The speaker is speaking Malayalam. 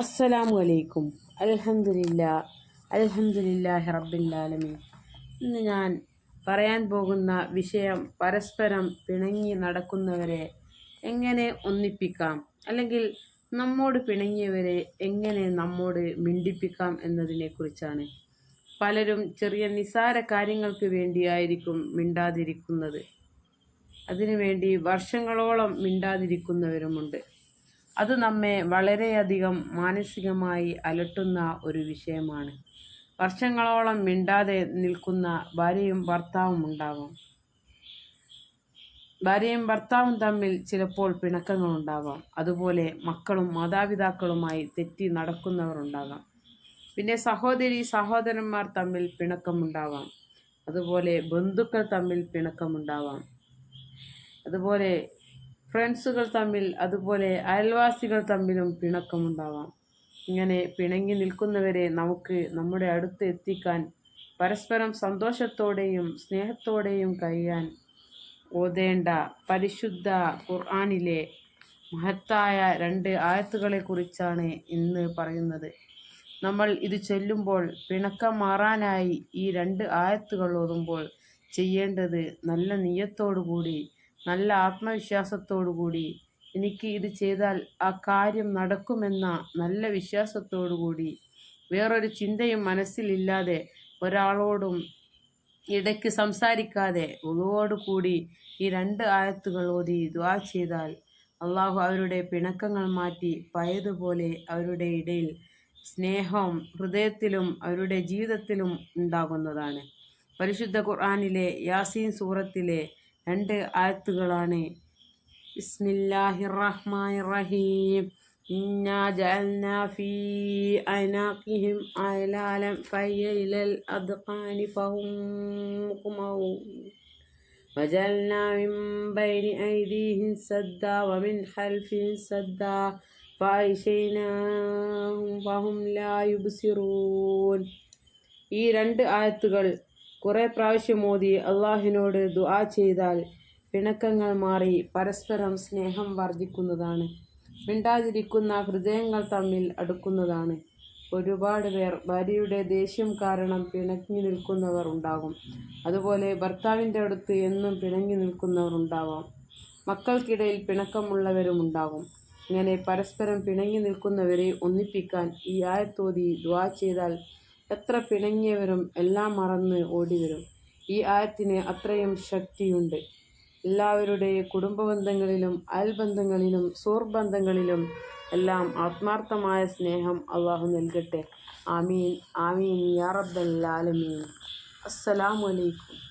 അസ്സലാമു അലൈക്കും അലഹമില്ല അൽഹംദുലില്ലാഹി റബ്ബില്ലാലമീൻ. ഇന്ന് ഞാൻ പറയാൻ പോകുന്ന വിഷയം പരസ്പരം പിണങ്ങി നടക്കുന്നവരെ എങ്ങനെ ഒന്നിപ്പിക്കാം? അല്ലെങ്കിൽ നമ്മോട് പിണങ്ങിയവരെ എങ്ങനെ നമ്മോട് മിണ്ടിപ്പിക്കാം എന്നതിനെക്കുറിച്ചാണ് പലരും ചെറിയ നിസാര കാര്യങ്ങൾക്ക് വേണ്ടിയായിരിക്കും മിണ്ടാതിരിക്കുന്നത്. അതിനുവേണ്ടി വർഷങ്ങളോളം മിണ്ടാതിരിക്കുന്നവരുമുണ്ട്. അത് നമ്മെ വളരെയധികം മാനസികമായി അലട്ടുന്ന ഒരു വിഷയമാണ്. വർഷങ്ങളോളം മിണ്ടാതെ നിൽക്കുന്ന ഭാര്യയും ഭർത്താവും ഉണ്ടാവാം. ഭാര്യയും ഭർത്താവും തമ്മിൽ ചിലപ്പോൾ പിണക്കങ്ങളുണ്ടാവാം അതുപോലെ മക്കളും മാതാപിതാക്കളുമായി തെറ്റി നടക്കുന്നവരുണ്ടാകാം പിന്നെ സഹോദരി സഹോദരന്മാർ തമ്മിൽ പിണക്കമുണ്ടാവാം അതുപോലെ ബന്ധുക്കൾ തമ്മിൽ പിണക്കമുണ്ടാവാം അതുപോലെ ഫ്രണ്ട്സുകൾ തമ്മിൽ അതുപോലെ അയൽവാസികൾ തമ്മിലും പിണക്കമുണ്ടാവാം. ഇങ്ങനെ പിണങ്ങി നിൽക്കുന്നവരെ നമുക്ക് നമ്മുടെ അടുത്ത് എത്തിക്കാൻ പരസ്പരം സന്തോഷത്തോടെയും സ്നേഹത്തോടെയും കഴിയാൻ ഓതേണ്ട പരിശുദ്ധ ഖുർആാനിലെ മഹത്തായ രണ്ട് ആയത്തുകളെക്കുറിച്ചാണ് ഇന്ന് പറയുന്നത്. നമ്മൾ ഇത് ചൊല്ലുമ്പോൾ പിണക്കം മാറാനായി ഈ രണ്ട് ആയത്തുകൾ ഓതുമ്പോൾ ചെയ്യേണ്ടത് നല്ല നീയത്തോടുകൂടി നല്ല ആത്മവിശ്വാസത്തോടു കൂടി എനിക്ക് ഇത് ചെയ്താൽ ആ കാര്യം നടക്കുമെന്ന നല്ല വിശ്വാസത്തോടു കൂടി വേറൊരു ചിന്തയും മനസ്സിലില്ലാതെ ഒരാളോടും ഇടയ്ക്ക് സംസാരിക്കാതെ കൂടി ഈ രണ്ട് ആയത്തുകൾ ഓതി ദ്വാ ചെയ്താൽ അള്ളാഹു അവരുടെ പിണക്കങ്ങൾ മാറ്റി പയതുപോലെ അവരുടെ ഇടയിൽ സ്നേഹം ഹൃദയത്തിലും അവരുടെ ജീവിതത്തിലും ഉണ്ടാകുന്നതാണ്. പരിശുദ്ധ ഖുർആാനിലെ യാസീൻ സൂറത്തിലെ രണ്ട് ആയത്തുകളാണ് ബിസ്മില്ലാഹിർ റഹ്മാനിർ റഹീം إنا جعلنا في أعناقهم أغلالا فهي إلى الأذقان فهم مقمحون وجعلنا من بين أيديهم سدا ومن خلفهم سدا فأغشيناهم فهم لا يبصرون ഈ രണ്ട് ആയത്തുകൾ കുറേ പ്രാവശ്യം മോദി അള്ളാഹിനോട് ദുആ ചെയ്താൽ പിണക്കങ്ങൾ മാറി പരസ്പരം സ്നേഹം വർദ്ധിക്കുന്നതാണ്. മിണ്ടാതിരിക്കുന്ന ഹൃദയങ്ങൾ തമ്മിൽ അടുക്കുന്നതാണ്. ഒരുപാട് പേർ ഭാര്യയുടെ ദേഷ്യം കാരണം പിണങ്ങി നിൽക്കുന്നവർ ഉണ്ടാകും. അതുപോലെ ഭർത്താവിന്റെ അടുത്ത് എന്നും പിണങ്ങി നിൽക്കുന്നവർ ഉണ്ടാവാം. മക്കൾക്കിടയിൽ പിണക്കമുള്ളവരും ഉണ്ടാകും. ഇങ്ങനെ പരസ്പരം പിണങ്ങി നിൽക്കുന്നവരെ ഒന്നിപ്പിക്കാൻ ഈ ആയത്തോതി ദ്വാ ചെയ്താൽ എത്ര പിണങ്ങിയവരും എല്ലാം മറന്ന് ഓടിവരും. ഈ ആയത്തിന് അത്രയും ശക്തിയുണ്ട്. എല്ലാവരുടെ കുടുംബബന്ധങ്ങളിലും അയൽബന്ധങ്ങളിലും സുഹൃബന്ധങ്ങളിലും എല്ലാം ആത്മാർത്ഥമായ സ്നേഹം അള്ളാഹു നൽകട്ടെ. ആമീൻ. ആമീൻ. യാ റബ്ബൽ ആലമീൻ. അസ്സലാമു അലൈക്കും.